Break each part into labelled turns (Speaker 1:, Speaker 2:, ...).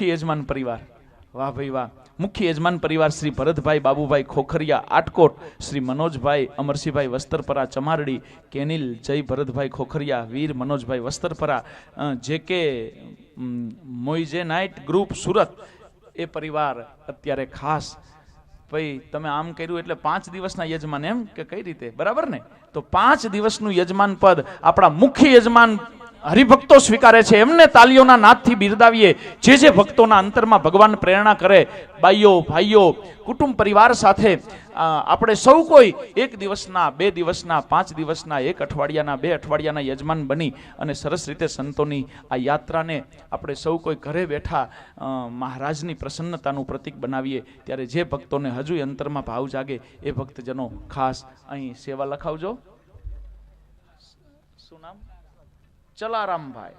Speaker 1: મુખ્ય યજમાન પરિવાર. વાહ ભાઈ વાહ. મુખ્ય યજમાન પરિવાર શ્રી ભરતભાઈ બાબુભાઈ ખોખરિયા, આટકોટ, શ્રી મનોજભાઈ અમરસિંહભાઈ વસ્તરપરા, ચમારડી, કેનિલ, જય ભરતભાઈ ખોખરિયા, વીર મનોજભાઈ વસ્તરપરા જે કે મોઈજે નાઇટ ગ્રુપ સુરત, એ પરિવાર અત્યારે ખાસ. ભાઈ, તમે આમ કર્યું એટલે પાંચ દિવસના યજમાન એમ કે કઈ રીતે? બરાબર ને? તો પાંચ દિવસનું યજમાન પદ આપણા મુખ્ય યજમાન હરિભક્તો સ્વીકારે છે. એમને તાલીઓના નાદથી બિરદાવીએ. જે જે ભક્તોના અંતરમાં ભગવાન પ્રેરણા કરે, બાઈઓ, ભાઈઓ, કુટુંબ પરિવાર સાથે આપણે સૌ કોઈ એક દિવસના, બે દિવસના, પાંચ દિવસના, એક અઠવાડિયાના, બે અઠવાડિયાના યજમાન બની અને સરસ રીતે સંતોની આ યાત્રાને આપણે સૌ કોઈ ઘરે બેઠા મહારાજની પ્રસન્નતાનું પ્રતીક બનાવીએ. ત્યારે જે ભક્તોને હજુ અંતરમાં ભાવ જાગે, એ ભક્તજનો ખાસ અહીં સેવા લખાવજો. શું નામ? ચલારામભાઈ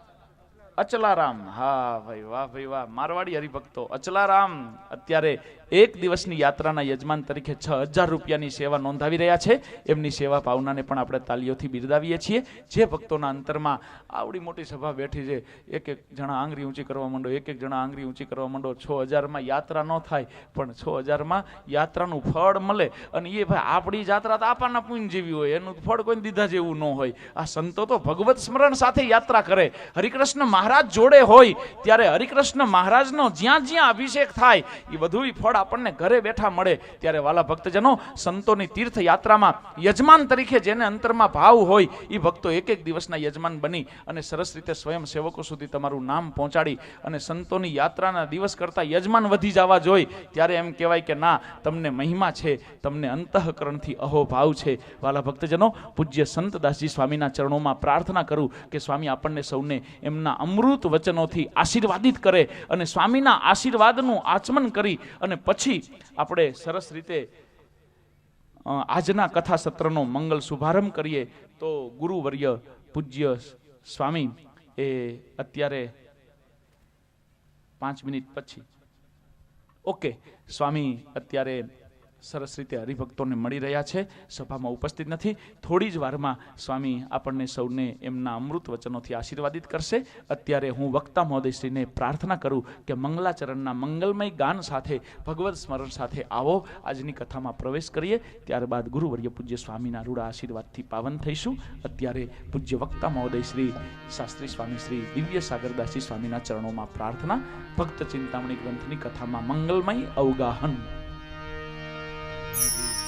Speaker 1: અચલારામ. હા ભાઈ વાહ ભાઈ વાહ. મારવાડી હરિભક્તો. અચલારામ. અત્યારે એક દિવસની યાત્રાના યજમાન તરીકે છ હજાર રૂપિયાની સેવા નોંધાવી રહ્યા છે. એમની સેવા ભાવનાને પણ આપણે તાલીઓથી બિરદાવીએ છીએ. જે ભક્તોના અંતરમાં આવડી મોટી સભા બેઠી છે. એક એક જણા આંગળી ઊંચી કરવા માંડો, એક એક જણા આંગળી ઊંચી કરવા માંડો. છ હજારમાં યાત્રા ન થાય, પણ છ હજારમાં યાત્રાનું ફળ મળે. અને એ ભાઈ આપણી યાત્રા તો આપાના પુણ્ય જેવી હોય. એનું ફળ કોઈ દીધા જેવું ન હોય. આ સંતો તો ભગવત સ્મરણ સાથે યાત્રા કરે. હરિકૃષ્ણ મહારાજ જોડે હોય, ત્યારે હરિકૃષ્ણ મહારાજનો જ્યાં જ્યાં અભિષેક થાય, એ બધું ફળ આપણને ઘરે બેઠા મળે ત્યારે વાલા ભક્તજનો સંતોની તીર્થ યાત્રામાં યજમાન તરીકે જેને અંતરમાં ભાવ હોય એ ભક્તો એક એક દિવસના યજમાન બની અને સરસ રીતે સ્વયં સેવકો સુધી તમારું નામ પહોંચાડી અને સંતોની યાત્રાના દિવસ કરતાં યજમાન વધી જવા જોઈ, ત્યારે એમ કહેવાય કે ના, તમને મહિમા છે, તમને અંતઃકરણથી અહો ભાવ છે. વાલા ભક્તજનો, પૂજ્ય સંતદાસજી સ્વામીના ચરણોમાં પ્રાર્થના કરું કે સ્વામી આપણને સૌને એમના અમૃત વચનોથી આશીર્વાદિત કરે અને સ્વામીના આશીર્વાદનું આચમન કરી અને પછી આપણે સરસ રીતે આજના કથા સત્રનો મંગલ શુભારંભ કરીએ તો ગુરુવર્ય પૂજ્ય સ્વામી એ અત્યારે પાંચ મિનિટ પછી. ઓકે, સ્વામી અત્યારે સરસ રીતે હરિભક્તોને મળી રહ્યા છે. સભામાં ઉપસ્થિત નથી. થોડી જ વારમાં સ્વામી આપણને સૌને એમના અમૃત વચનોથી આશીર્વાદિત કરશે. અત્યારે હું વક્તા મહોદયશ્રીને પ્રાર્થના કરું કે મંગલાચરણના મંગલમય ગાન સાથે ભગવત સ્મરણ સાથે આવો. આજની કથામાં પ્રવેશ કરીએ. ત્યારબાદ ગુરુવર્ય પૂજ્ય સ્વામીના રૂડા આશીર્વાદથી પાવન થઈશું. અત્યારે પૂજ્ય વક્તા મહોદય શ્રી શાસ્ત્રી સ્વામી શ્રી, દિવ્ય સાગરદાસજી સ્વામીના ચરણોમાં પ્રાર્થના. ભક્ત ચિંતામણી ગ્રંથની કથામાં મંગલમય અવગાહન.
Speaker 2: Música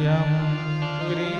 Speaker 2: નિત્યં ક્રિયા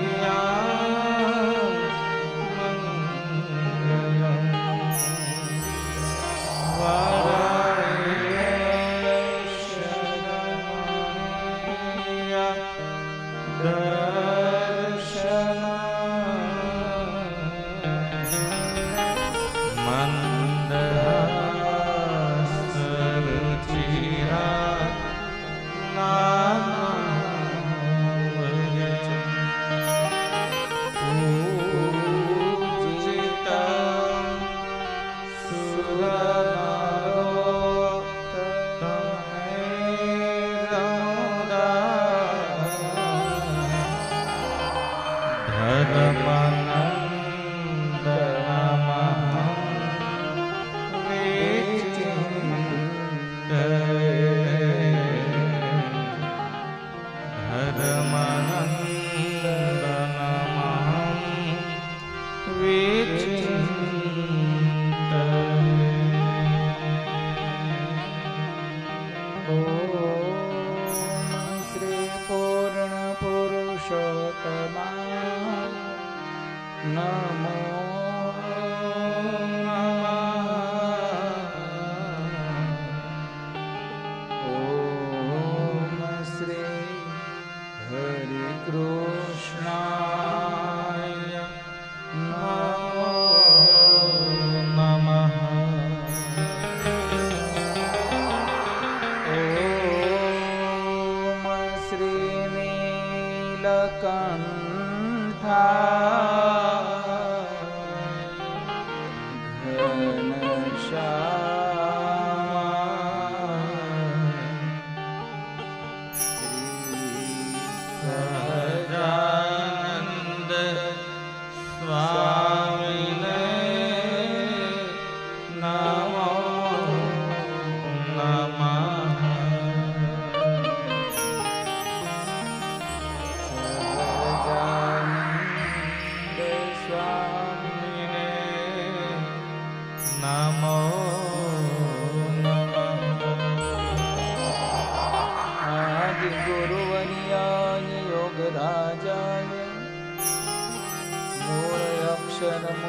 Speaker 3: નીલકંઠા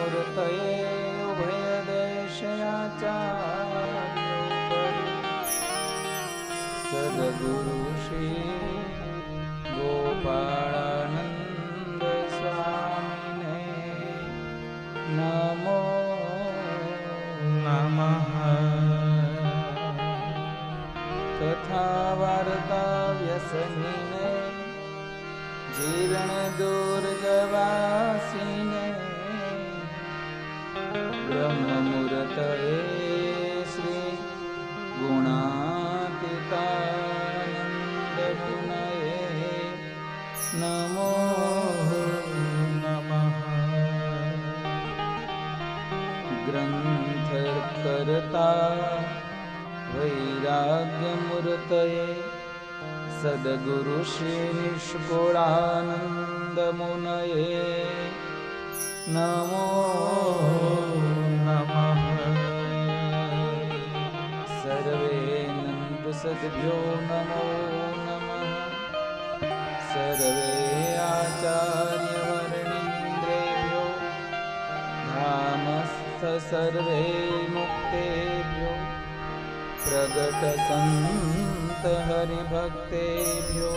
Speaker 3: मूर्तये उभयदेशया श्री
Speaker 2: सद्गुरुश्री
Speaker 3: गोपालानन्दस्वामिने नमो नमः। कथा वार्ता व्यसनिने जीर्णदुर्गवासिने ्रह्ममुरतये श्रीगुणापितानये
Speaker 2: नमो
Speaker 3: नमः। ग्रन्थकर्ता वैराग्यमूर्तये सद्गुरुश्रीनिष्कुडानन्दमुनये नमो सद्भ्यो नमो नमः। सर्वे आचार्यवर्णीन्द्रेभ्यो मामस्त सर्वे मुक्तेभ्यो प्रगटहरिभक्तेभ्यो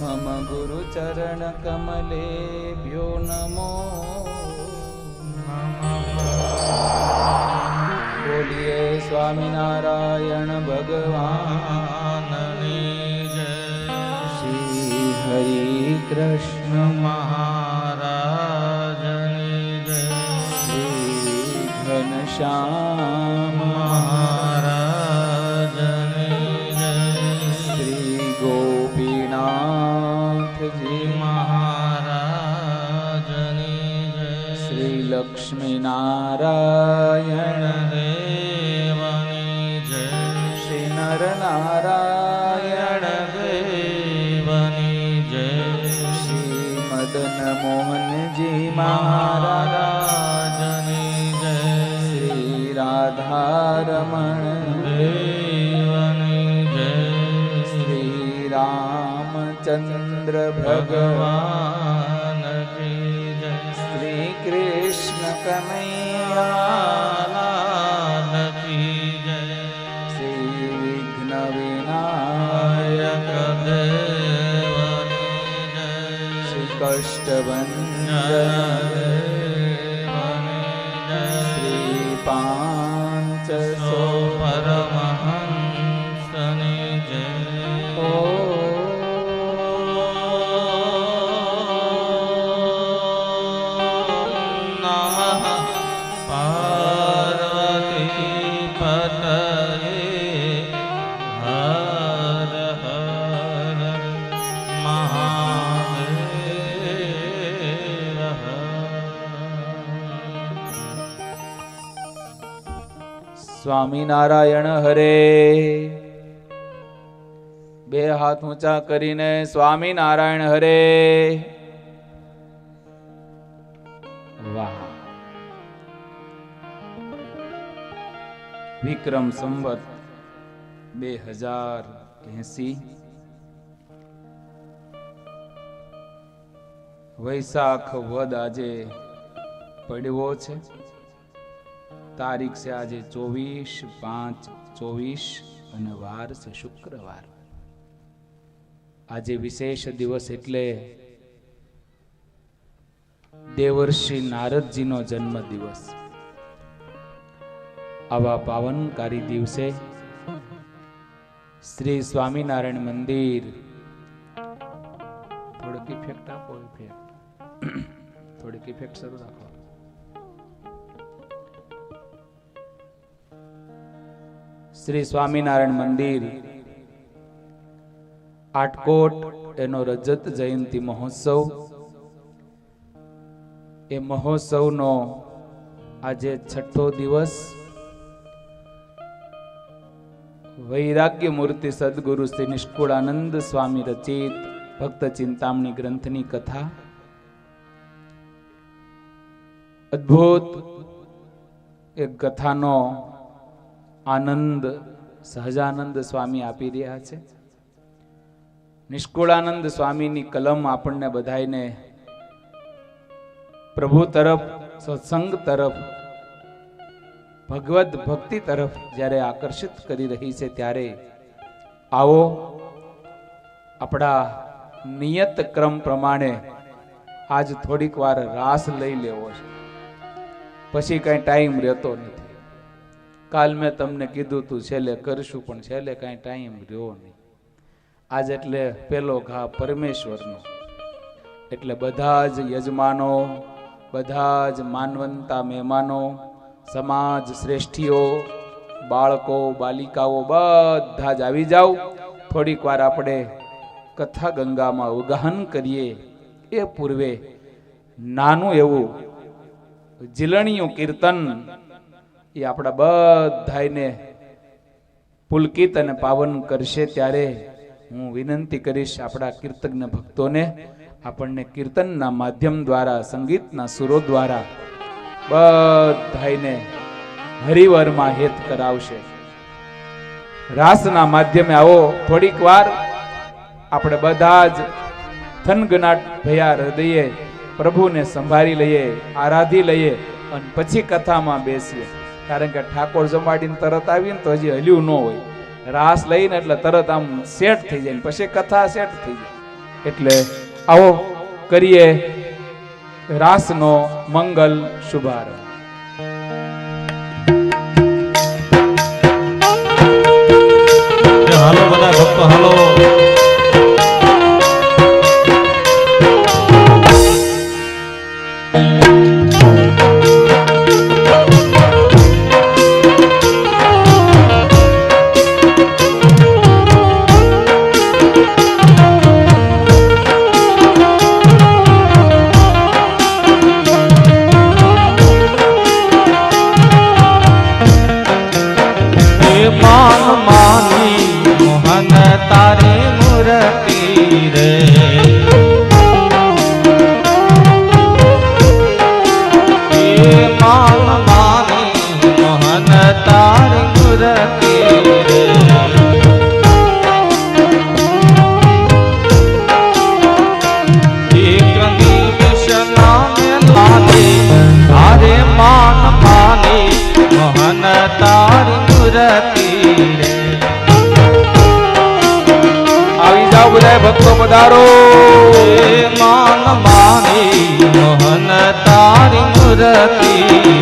Speaker 3: मम गुरुचरणकमलेभ्यो नमो। नमः। બોલીએ, સ્વામિનારાયણ ભગવાન
Speaker 2: ભગવાનની જય.
Speaker 3: શ્રી હરિ કૃષ્ણ
Speaker 2: મહારાજની જય.
Speaker 3: શ્રી ઘનશ્યામ
Speaker 2: મહારાજની જય.
Speaker 3: શ્રી ગોપીનાથજી
Speaker 2: મહારાજની જય.
Speaker 3: શ્રી લક્ષ્મીનારાયણ રામચંદ્ર ભગવાન શ્રી કૃષ્ણ કનૈયા શ્રી વિઘ્ન વિનાયક
Speaker 2: જય
Speaker 3: શ્રી કષ્ટભંજન સ્વામિનારાયણ હરે. બે હાથ ઊંચા કરીને સ્વામિનારાયણ હરે. વાહ. વિક્રમ સંવત બે હજાર એસી. વૈશાખ વદ આજે પડવો છે. તારીખ છે આજે ચોવીસ પાંચ ચોવીસ અને વાર છે શુક્રવાર. આજે વિશેષ દિવસ એટલે દેવર્ષિ નારદજીનો જન્મ દિવસ આવા પાવનકારી દિવસે શ્રી સ્વામિનારાયણ મંદિર થોડીક ઇફેક્ટ આપો ઇફેક્ટ થોડીક ઇફેક્ટ શરૂ રાખો. શ્રી સ્વામિનારાયણ મંદિર. આટકોટ એનો રજત જયંતિ મહોત્સવ. એ મહોત્સવનો આજે છઠ્ઠો દિવસ. વૈરાગ્ય મૂર્તિ સદગુરુ શ્રી નિષ્કુળાનંદ સ્વામી રચિત ભક્ત ચિંતામણી ગ્રંથની કથા. અદ્ભુત એક કથાનો આનંદ, સહજાનંદ સ્વામી આપી રહ્યા છે. નિષ્કુળાનંદ સ્વામીની કલમ આપણને બધાને પ્રભુ તરફ, સત્સંગ તરફ ભગવત ભક્તિ તરફ જ્યારે આકર્ષિત કરી રહી છે ત્યારે આવો આપણા નિયત ક્રમ પ્રમાણે આજ થોડીક વાર રાસ લઈ લેવો છે. પછી કઈ ટાઈમ રહેતો નથી. કાલ મેં તમને કીધું તું છેલ્લે કરશું, પણ છેલ્લે કઈ ટાઈમ રહ્યો નહીં. આજ એટલે પેલો ઘા પરમેશ્વરનો. એટલે બધા જ યજમાનો, બધા જ માનવંતા મહેમાનો, સમાજ શ્રેષ્ઠીઓ, બાળકો, બાલિકાઓ, બધા જ આવી જાઓ. થોડીક વાર આપણે કથા ગંગામાં ઉગાહન કરીએ. એ પૂર્વે નાનું એવું જીલણિયું કીર્તન એ આપણા બધાને પુલકિત અને પાવન કરશે ત્યારે હું વિનંતી કરીશ આપણા કીર્તજ્ઞ ભક્તોને, આપણને કીર્તનના માધ્યમ દ્વારા, સંગીતના સુરો દ્વારા બધાને હરિવરમાં હેત કરાવશે. રાસના માધ્યમે આવો, થોડીક વાર આપણે બધા જ થનગનાટ ભયા હૃદયે પ્રભુને સંભાળી લઈએ, આરાધી લઈએ અને પછી કથામાં બેસીએ. કારણ કે ઠાકોર જમાડીને તરત આવીને તો હજી હલ્યું ન હોય. રાસ લઈને એટલે તરત આમ સેટ થઈ જાય પછી કથા સેટ થઈ જાય. એટલે આવો કરીએ રાસનો મંગલ શુભારંભ.
Speaker 2: હાલો બધા ભક્તો, હાલો. માન માની મોહન તારી મૂર્તિ.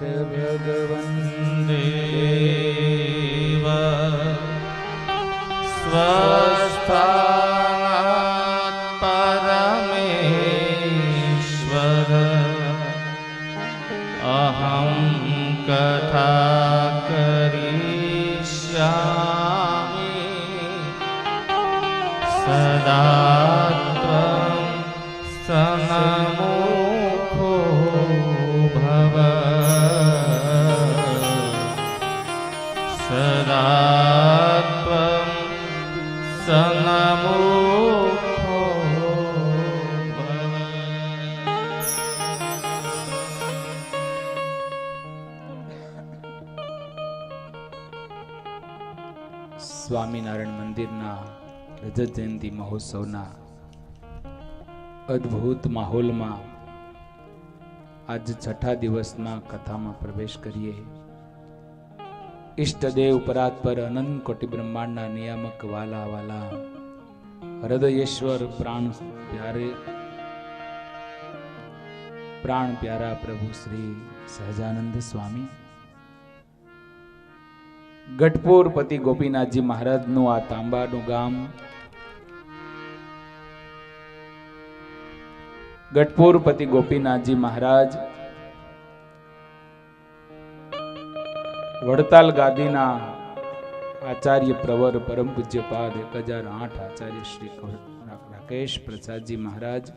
Speaker 3: व्यगव રજત જયંતિ મહોત્સવના અદ્ભુત માહોલમાં આજ છઠ્ઠા દિવસના કથામાં પ્રવેશ કરીએ. ઈષ્ટદેવ પરાત પર અનંત કોટી બ્રહ્માંડના નિયામક વાલા વાલા હૃદયેશ્વર પ્રાણ પ્યારે પ્રાણ પ્યારા પ્રભુ શ્રી સહજાનંદ સ્વામી. ગઢપુર પતિ ગોપીનાથજી મહારાજનું આ તાંબાનું ગામ ગઢપુર પતિ ગોપીનાથજી મહારાજ, વડતાલ ગાદીના આચાર્ય પ્રવર પરમ પૂજ્યપાદ એક હજાર આઠ આચાર્ય શ્રી રાકેશ પ્રસાદજી મહારાજ,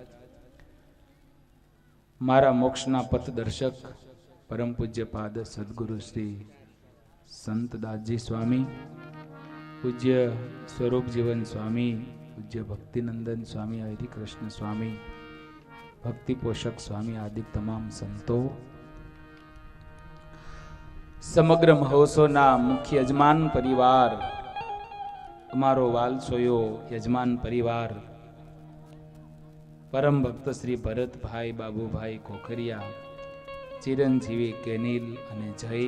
Speaker 3: મારા મોક્ષના પથદર્શક પરમ પૂજ્યપાદ સદગુરુ શ્રી સંતદાસજી સ્વામી, પૂજ્ય સ્વરૂપ જીવન સ્વામી, પૂજ્ય ભક્તિનંદન સ્વામી, હરિકૃષ્ણ સ્વામી ભક્તિ પોષક સ્વામી આદિ તમામ સંતો. સમગ્ર મહોત્સવના મુખ્ય યજમાન પરિવાર, અમારો વાલસોયો યજમાન પરિવાર, પરમ ભક્ત શ્રી ભરતભાઈ બાબુભાઈ કોખરિયા ચિરંજીવી કેનિલ અને જય,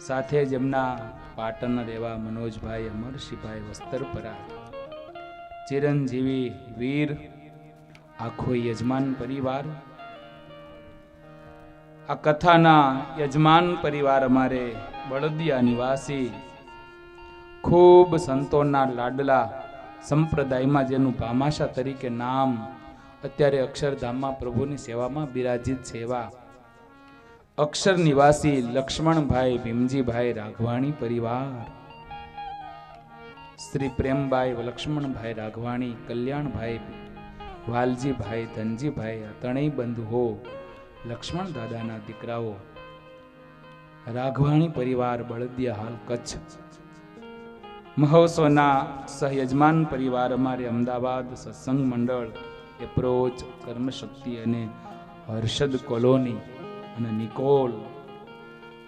Speaker 3: સાથે જ એમના પાટણ રહેવા મનોજભાઈ અમરસિંહભાઈ વસ્તરપરા, ચિરંજીવી વીર આખો યજમાન પરિવાર, આ કથાના યજમાન પરિવાર અમારે બળદિયા નિવાસી, ખૂબ સંતોના લાડલા સંપ્રદાયમાં જેનું ભામાશા તરીકે નામ અત્યારે અક્ષરધામમાં પ્રભુની સેવામાં બિરાજિત સેવા અક્ષર નિવાસી લક્ષ્મણભાઈ, ભીમજીભાઈ રાઘવાણી પરિવાર. શ્રી પ્રેમભાઈ લક્ષ્મણભાઈ રાઘવાણી, કલ્યાણભાઈ વાલજીભાઈ, ધનજીભાઈ, આ ત્રણેય બંધુઓ, લક્ષ્મણ દાદાના દીકરાઓ, રાઘવાણી પરિવાર, બળદિયા હાલ કચ્છ. મહોત્સવના સહયજમાન પરિવાર અમારે અમદાવાદ સત્સંગ મંડળ એપ્રોચ કર્મશક્તિ અને હર્ષદ કોલોની અને નિકોલ.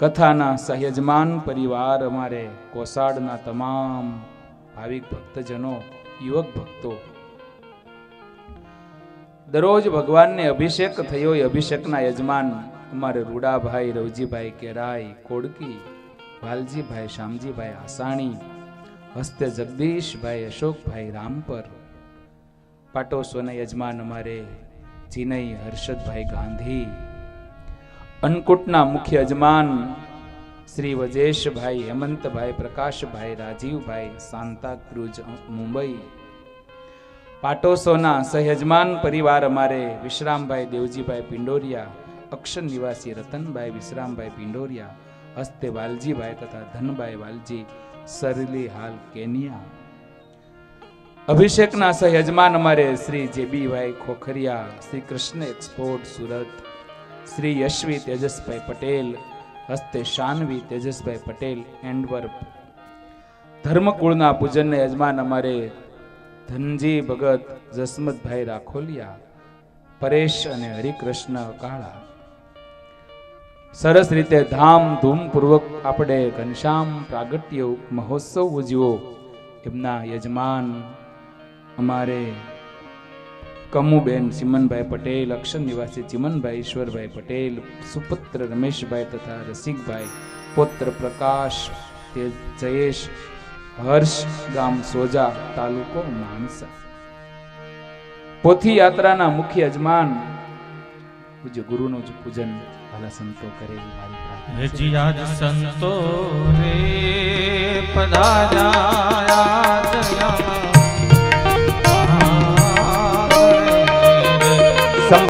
Speaker 3: કથાના સહયજમાન પરિવાર અમારે કોસાડના તમામ ભાવિક ભક્તજનો, યુવક ભક્તો દરરોજ ભગવાનને અભિષેક થયો. એ અભિષેકના યજમાન અમારે રૂડાભાઈ, રવજીભાઈ કેરાઈ, કોડકી વાલજીભાઈ શ્યામજીભાઈ આસાણી, હસ્તે જગદીશભાઈ, અશોકભાઈ રામપર પાટોસોના યજમાન અમારે ચિનય હર્ષદભાઈ ગાંધી, અન્નકૂટના મુખ્ય યજમાન શ્રી વજેશભાઈ, હેમંતભાઈ, પ્રકાશભાઈ, રાજીવભાઈ, સાંતાક્રુઝ, મુંબઈ પાટોસોના સહયજમાન પરિવાર અમારે વિશ્રામભાઈ દેવજીભાઈ પિંડોરિયા, અક્ષર નિવાસી રતનભાઈ વિશ્રામભાઈ પિંડોરિયા, હસ્તે વાલજીભાઈ તથા ધનભાઈ વાલજી, સરલી હાલ કેનિયા. અભિષેકના સહયજમાન અમારે શ્રી જેબીભાઈ ખોખરિયા, શ્રી કૃષ્ણ એક્સપોર્ટ સુરત, શ્રી યશવી તેજસભાઈ પટેલ, હસ્તે શાનવી તેજસભાઈ પટેલ એન્ડવર્પ ધર્મકુળના પૂજનને યજમાન અમારે ધનજી ભગત જસમતભાઈ રાખોલિયા, પરેશ અને હરિકૃષ્ણ કાળા. સરસ રીતે ધામ ધૂમ પૂર્વક આપણે ઘનશ્યામ પ્રાગટ્ય મહોત્સવ ઉજવ્યો. એમના યજમાન અમારે કમુબેન સિમનભાઈ પટેલ, અક્ષર નિવાસી ચિમનભાઈ ઈશ્વરભાઈ પટેલ, સુપુત્ર રમેશભાઈ તથા રસિકભાઈ, પુત્ર પ્રકાશ જયેશ હર્ષ ગામ સોજા તાલુકો માણસા પોથી યાત્રાના મુખ્ય યજમાન પૂજ્ય ગુરુનું જ પૂજન ભલા સંતો કરે મારી છે.
Speaker 2: સંતો રે, પધાર્યા